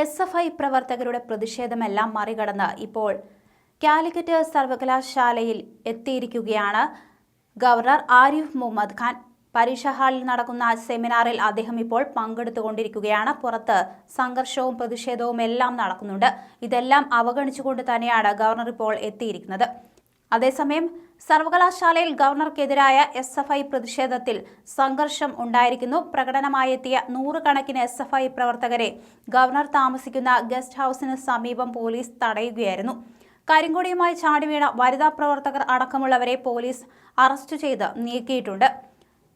S F I പ്രവർത്തകരുടെ പ്രതിഷേധമെല്ലാം മറികടന്ന് ഇപ്പോൾ കാലിക്കറ്റ് സർവകലാശാലയിൽ എത്തിയിരിക്കുകയാണ്. ഗവർണർ ആരിഫ് മുഹമ്മദ് ഖാൻ പരീക്ഷാ ഹാളിൽ നടക്കുന്ന സെമിനാറിൽ അദ്ദേഹം ഇപ്പോൾ പങ്കെടുത്തുകൊണ്ടിരിക്കുകയാണ്. പുറത്ത് സംഘർഷവും പ്രതിഷേധവും എല്ലാം നടക്കുന്നുണ്ട്. ഇതെല്ലാം അവഗണിച്ചുകൊണ്ട് തന്നെയാണ് ഗവർണർ ഇപ്പോൾ എത്തിയിരിക്കുന്നത്. അതേസമയം സർവകലാശാലയിൽ ഗവർണർക്കെതിരായ എസ് എഫ് ഐ പ്രതിഷേധത്തിൽ സംഘർഷം ഉണ്ടായിരിക്കുന്നു. പ്രകടനമായെത്തിയ നൂറുകണക്കിന് എസ് എഫ് ഐ പ്രവർത്തകരെ ഗവർണർ താമസിക്കുന്ന ഗസ്റ്റ് ഹൌസിന് സമീപം പോലീസ് തടയുകയായിരുന്നു. കരിങ്കൊടിയുമായി ചാടിവീണ വനിതാ പ്രവർത്തകർ അടക്കമുള്ളവരെ പോലീസ് അറസ്റ്റ് ചെയ്ത് നീക്കിയിട്ടുണ്ട്.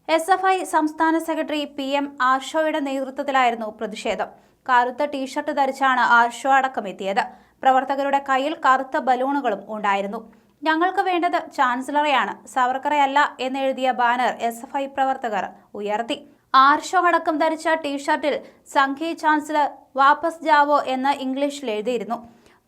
എസ് എഫ് ഐ സംസ്ഥാന സെക്രട്ടറി പി എം ആർഷോയുടെ നേതൃത്വത്തിലായിരുന്നു പ്രതിഷേധം. കറുത്ത ടീഷർട്ട് ധരിച്ചാണ് ആർഷോ അടക്കം എത്തിയത് പ്രവർത്തകരുടെ കയ്യിൽ കറുത്ത ബലൂണുകളും ഉണ്ടായിരുന്നു. ഞങ്ങൾക്ക് വേണ്ടത് ചാൻസലറെയാണ്. സവർക്കറയല്ല എന്നെഴുതിയ ബാനർ എസ് എഫ് ഐ പ്രവർത്തകർ ഉയർത്തി. ആർഷോ അടക്കം ധരിച്ച ടീഷർട്ടിൽ സംഘി ചാൻസലർ വാപ്പസ് ജാവോ എന്ന് ഇംഗ്ലീഷിൽ എഴുതിയിരുന്നു.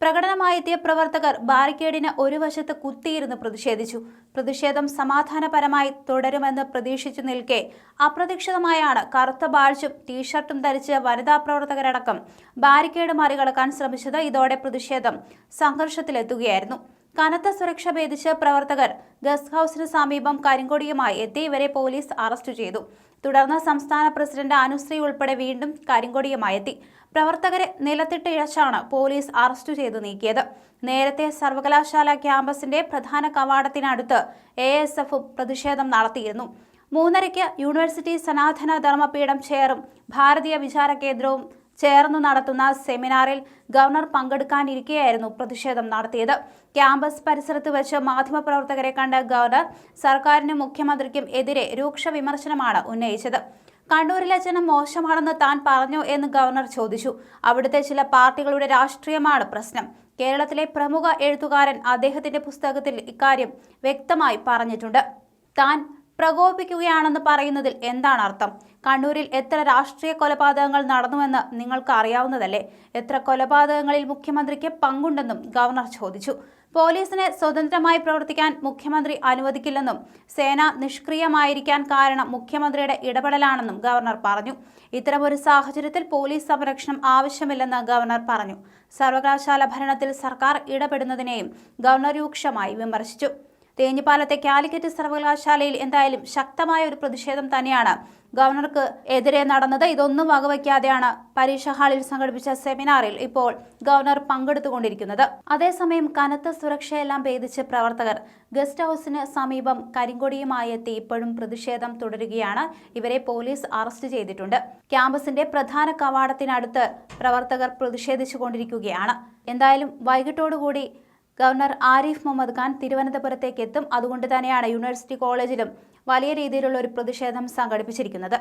പ്രകടനമായെത്തിയ പ്രവർത്തകർ ബാരിക്കേഡിന് ഒരു വശത്ത് കുത്തിയിരുന്ന് പ്രതിഷേധിച്ചു. പ്രതിഷേധം സമാധാനപരമായി തുടരുമെന്ന് പ്രതീക്ഷിച്ചു നിൽക്കെ അപ്രതീക്ഷിതമായാണ് കറുത്ത ബാഴ്ചും ടീഷർട്ടും ധരിച്ച് വനിതാ പ്രവർത്തകരടക്കം ബാരിക്കേഡ് മറികടക്കാൻ ശ്രമിച്ചത്. ഇതോടെ പ്രതിഷേധം സംഘർഷത്തിലെത്തുകയായിരുന്നു. കനത്ത സുരക്ഷ ഭേദിച്ച് പ്രവർത്തകർ ഗസ്റ്റ് ഹൌസിന് സമീപം കരിങ്കൊടിയുമായി എത്തി ഇവരെ പോലീസ് അറസ്റ്റ് ചെയ്തു. തുടർന്ന് സംസ്ഥാന പ്രസിഡന്റ് അനുശ്രീ ഉൾപ്പെടെ വീണ്ടും കരിങ്കൊടിയുമായി എത്തി. പ്രവർത്തകരെ നിലത്തിട്ട് ഇഴച്ചാണ് പോലീസ് അറസ്റ്റ് ചെയ്തു നീക്കിയത്. നേരത്തെ സർവകലാശാല ക്യാമ്പസിന്റെ പ്രധാന കവാടത്തിനടുത്ത് എ എസ് എഫും പ്രതിഷേധം നടത്തിയിരുന്നു. മൂന്നരയ്ക്ക് യൂണിവേഴ്സിറ്റി സനാതന ധർമ്മപീഠം ചെയറും ഭാരതീയ വിചാര കേന്ദ്രവും ചേർന്ന് നടത്തുന്ന സെമിനാറിൽ ഗവർണർ പങ്കെടുക്കാനിരിക്കെയായിരുന്നു പ്രതിഷേധം നടത്തിയത്. ക്യാമ്പസ് പരിസരത്ത് വെച്ച് മാധ്യമപ്രവർത്തകരെ കണ്ട ഗവർണർ സർക്കാരിനും മുഖ്യമന്ത്രിക്കും എതിരെ രൂക്ഷ വിമർശനമാണ് ഉന്നയിച്ചത്. കണ്ണൂരിലെ ജനം മോശമാണെന്ന് താൻ പറഞ്ഞു എന്ന് ഗവർണർ ചോദിച്ചു. അവിടുത്തെ ചില പാർട്ടികളുടെ രാഷ്ട്രീയമാണ് പ്രശ്നം. കേരളത്തിലെ പ്രമുഖ എഴുത്തുകാരൻ അദ്ദേഹത്തിന്റെ പുസ്തകത്തിൽ ഇക്കാര്യം വ്യക്തമായി പറഞ്ഞിട്ടുണ്ട്. താൻ പ്രകോപിക്കുകയാണെന്ന് പറയുന്നതിൽ എന്താണ് അർത്ഥം? കണ്ണൂരിൽ എത്ര രാഷ്ട്രീയ കൊലപാതകങ്ങൾ നടന്നുവെന്ന് നിങ്ങൾക്ക് അറിയാവുന്നതല്ലേ? എത്ര കൊലപാതകങ്ങളിൽ മുഖ്യമന്ത്രിക്ക് പങ്കുണ്ടെന്നും ഗവർണർ ചോദിച്ചു. പോലീസിനെ സ്വതന്ത്രമായി പ്രവർത്തിക്കാൻ മുഖ്യമന്ത്രി അനുവദിക്കില്ലെന്നും സേന നിഷ്ക്രിയമായിരിക്കാൻ കാരണം മുഖ്യമന്ത്രിയുടെ ഇടപെടലാണെന്നും ഗവർണർ പറഞ്ഞു. ഇത്തരമൊരു സാഹചര്യത്തിൽ പോലീസ് സംരക്ഷണം ആവശ്യമില്ലെന്ന് ഗവർണർ പറഞ്ഞു. സർവകലാശാല ഭരണത്തിൽ സർക്കാർ ഇടപെടുന്നതിനെയും ഗവർണർ രൂക്ഷമായി വിമർശിച്ചു. തേഞ്ഞിപ്പാലത്തെ കാലിക്കറ്റ് സർവകലാശാലയിൽ എന്തായാലും ശക്തമായ ഒരു പ്രതിഷേധം തന്നെയാണ് ഗവർണർക്ക് എതിരെ നടന്നത്. ഇതൊന്നും വകവയ്ക്കാതെയാണ് പരീക്ഷാ ഹാളിൽ സംഘടിപ്പിച്ച സെമിനാറിൽ ഇപ്പോൾ ഗവർണർ പങ്കെടുത്തുകൊണ്ടിരിക്കുന്നത്. അതേസമയം കനത്ത സുരക്ഷയെല്ലാം ഭേദിച്ച് പ്രവർത്തകർ ഗസ്റ്റ് ഹൌസിന് സമീപം കരിങ്കൊടിയുമായി എത്തി ഇപ്പോഴും പ്രതിഷേധം തുടരുകയാണ്. ഇവരെ പോലീസ് അറസ്റ്റ് ചെയ്തിട്ടുണ്ട്. ക്യാമ്പസിന്റെ പ്രധാന കവാടത്തിനടുത്ത് പ്രവർത്തകർ പ്രതിഷേധിച്ചുകൊണ്ടിരിക്കുകയാണ്. എന്തായാലും വൈകിട്ടോടുകൂടി ഗവർണർ ആരിഫ് മുഹമ്മദ് ഖാൻ തിരുവനന്തപുരത്തേക്ക് എത്തും അതുകൊണ്ട് തന്നെയാണ് യൂണിവേഴ്സിറ്റി കോളേജിലും വലിയ രീതിയിലുള്ള ഒരു പ്രതിഷേധം സംഘടിപ്പിച്ചിരിക്കുന്നത്.